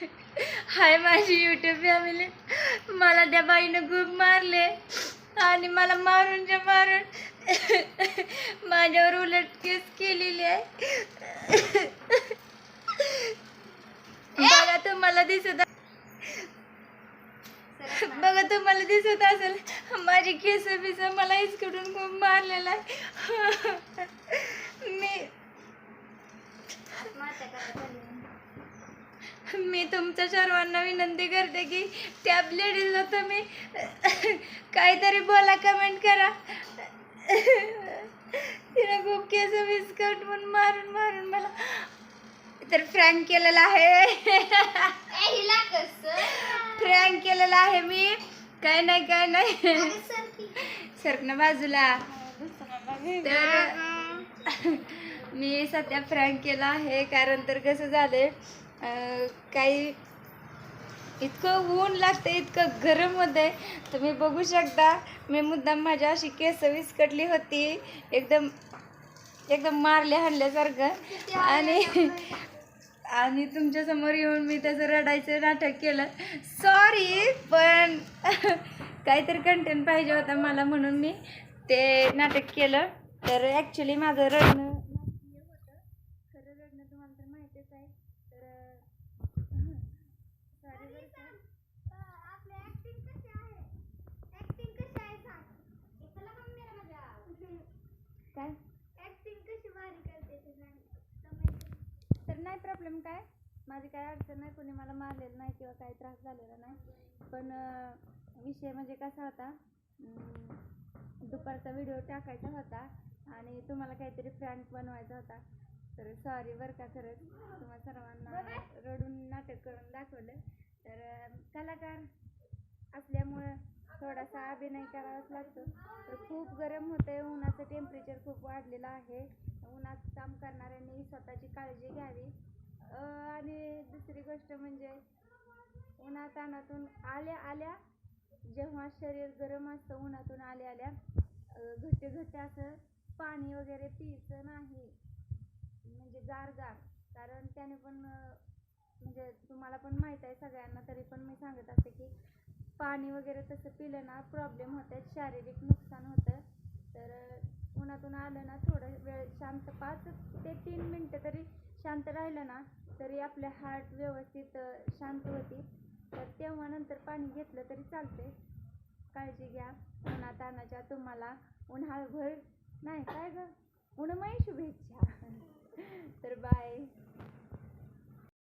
हाय माझी YouTube family मला त्या बाईनं खूप मारले आणि मला मारूनच्या मारून माझ्यावर उलट केस केलेली आहे. बघा तुम्हाला दिसत बघा तुम्हाला दिसत असेल माझी केस बिस मला इसकडून खूप मारलेला आहे. मी तुमच्या सर्वांना विनंती करते की त्या लेडीजला तुम्ही काहीतरी बोला कमेंट करा. तिने खूप केस बिस्कट म्हणून मारून मारून मला तर फ्रँक केलेला आहे. फ्रँक केलेला आहे मी. काय नाही काय नाही. सरकन बाजूला. तर मी सध्या फ्रँक केला आहे कारण तर कसं झालंय अं, काही इतकं ऊन लागतं इतकं गरम तुम्ही बघू शकता मी मुद्दाम माझ्या अशी केस विस्कटली होती. एकदम एकदम मारल्या हल्ल्यासारखं. आणि आणि तुमच्यासमोर येऊन मी त्याचं रडायचं नाटक केलं. सॉरी पण काहीतरी कंटेंट पाहिजे होता मला म्हणून मी ते नाटक केलं. तर ॲक्च्युली माझं रडणं नाट्य होतं खरं रडणं तुम्हाला तर माहितीच आहे तर सॉरी बरं का काय तर नाही प्रॉब्लेम काय? माझी काय अडचण नाही कोणी मला मारलेलं नाही किंवा काही त्रास झालेला नाही. पण विषय म्हणजे कसा होता दुपारचा व्हिडिओ टाकायचा होता आणि तुम्हाला काहीतरी फ्रँक बनवायचा होता. तर सॉरी बरं का खरंच. तुम्हाला सर्वांना रडून नाटक करून दाखवलं. तर कलाकार असल्यामुळं थोडासा अभिनय करावाच लागतो. तर खूप गरम होते उन्हाचं टेम्परेचर खूप वाढलेलं आहे. उन्हात काम करणाऱ्यांनी स्वतःची काळजी घ्यावी. आणि दुसरी गोष्ट म्हणजे उन्हातानातून आल्या आल्या जेव्हा शरीर गरम असतं उन्हातून आल्या आल्या घट्टे घट्टे असं पाणी वगैरे पियचं नाही. म्हणजे गार गार. कारण त्याने पण म्हणजे तुम्हाला पण माहीत आहे सगळ्यांना तरी पण मी सांगत असते की पाणी वगैरे तसं पिलं ना प्रॉब्लेम होतात शारीरिक नुकसान होतं. अं, आलं ना थोडं वेळ शांत पाच ते तीन मिनटं तरी शांत राहिलं ना तरी आपले हार्ट व्यवस्थित शांत होती. तर तेव्हा नंतर पाणी घेतलं तरी चालते काळजी घ्या. उन्हातानाच्या तुम्हाला उन्हाळभर नाही काय गं? उन्हामय शुभेच्छा. तर बाय